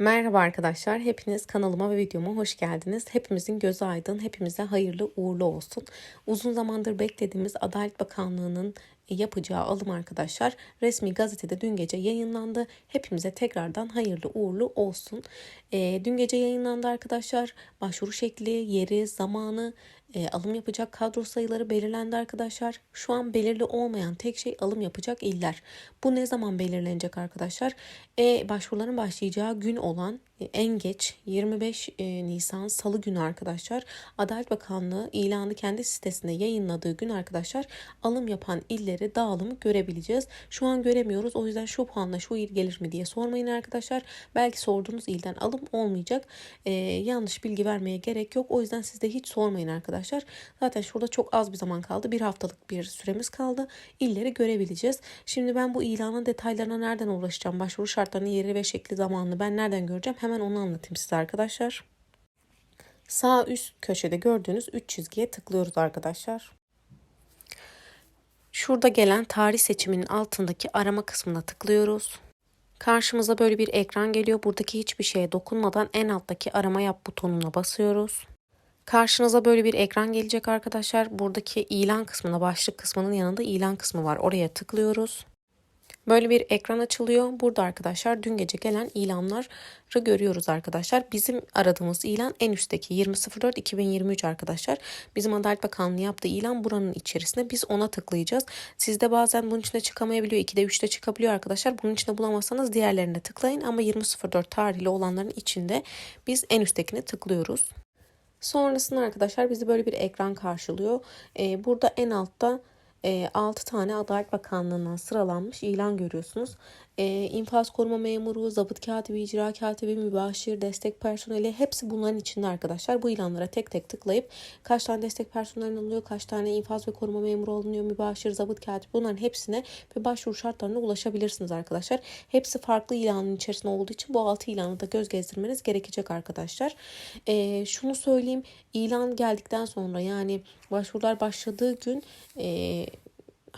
Merhaba arkadaşlar. Hepiniz kanalıma ve videoma hoş geldiniz. Hepimizin gözü aydın, hepimize hayırlı uğurlu olsun. Uzun zamandır beklediğimiz Adalet Bakanlığı'nın yapacağı alım arkadaşlar resmi gazetede dün gece yayınlandı. Hepimize tekrardan hayırlı uğurlu olsun. E, dün gece yayınlandı arkadaşlar. Başvuru şekli, yeri, zamanı, e, alım yapacak kadro sayıları belirlendi arkadaşlar. Şu an belirli olmayan tek şey alım yapacak iller. Bu ne zaman belirlenecek arkadaşlar? E, başvuruların başlayacağı gün olan en geç 25 e, Nisan Salı günü arkadaşlar Adalet Bakanlığı ilanı kendi sitesinde yayınladığı gün arkadaşlar alım yapan illeri dağılımı görebileceğiz. Şu an göremiyoruz o yüzden şu puanla şu il gelir mi diye sormayın arkadaşlar. Belki sorduğunuz ilden alım olmayacak. E, yanlış bilgi vermeye gerek yok. O yüzden siz de hiç sormayın arkadaşlar. Zaten şurada çok az bir zaman kaldı. Bir haftalık bir süremiz kaldı. İlleri görebileceğiz. Şimdi ben bu ilanın detaylarına nereden ulaşacağım? Başvuru şartlarını, yeri ve şekli zamanını ben nereden göreceğim? Hemen onu anlatayım size arkadaşlar. Sağ üst köşede gördüğünüz 3 çizgiye tıklıyoruz arkadaşlar. Şurada gelen tarih seçiminin altındaki arama kısmına tıklıyoruz. Karşımıza böyle bir ekran geliyor. Buradaki hiçbir şeye dokunmadan en alttaki arama yap butonuna basıyoruz. Karşınıza böyle bir ekran gelecek arkadaşlar. Buradaki ilan kısmına, başlık kısmının yanında ilan kısmı var. Oraya tıklıyoruz. Böyle bir ekran açılıyor. Burada arkadaşlar dün gece gelen ilanları görüyoruz arkadaşlar. Bizim aradığımız ilan en üstteki 20.04.2023 arkadaşlar. Bizim Adalet Bakanlığı yaptığı ilan buranın içerisinde. Biz ona tıklayacağız. Sizde bazen bunun içine çıkamayabiliyor. 2'de 3'te çıkabiliyor arkadaşlar. Bunun içinde bulamazsanız diğerlerine tıklayın. Ama 20.04 tarihli olanların içinde biz en üsttekine tıklıyoruz. Sonrasında arkadaşlar bizi böyle bir ekran karşılıyor. Ee, burada en altta 6 tane Adalet Bakanlığı'ndan sıralanmış ilan görüyorsunuz. E, infaz koruma memuru, zabıt katibi, icra katibi, mübaşir, destek personeli hepsi bunların içinde arkadaşlar. Bu ilanlara tek tek tıklayıp kaç tane destek personeli alınıyor, kaç tane infaz ve koruma memuru alınıyor, mübaşir, zabıt katibi bunların hepsine ve başvuru şartlarına ulaşabilirsiniz arkadaşlar. Hepsi farklı ilanın içerisinde olduğu için bu 6 ilanı da göz gezdirmeniz gerekecek arkadaşlar. E, şunu söyleyeyim ilan geldikten sonra yani başvurular başladığı gün e,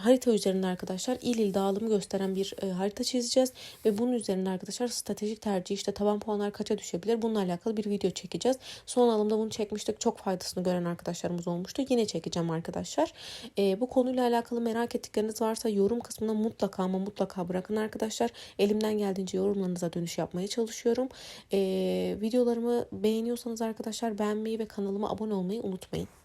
harita üzerinde arkadaşlar il il dağılımı gösteren bir e, harita çizeceğiz ve bunun üzerinde arkadaşlar stratejik tercih işte taban puanlar kaça düşebilir bununla alakalı bir video çekeceğiz. Son alımda bunu çekmiştik. Çok faydasını gören arkadaşlarımız olmuştu. Yine çekeceğim arkadaşlar. E, bu konuyla alakalı merak ettikleriniz varsa yorum kısmına mutlaka ama mutlaka bırakın arkadaşlar. Elimden geldiğince yorumlarınıza dönüş yapmaya çalışıyorum. E, videolarımı beğeniyorsanız arkadaşlar beğenmeyi ve kanalıma abone olmayı unutmayın.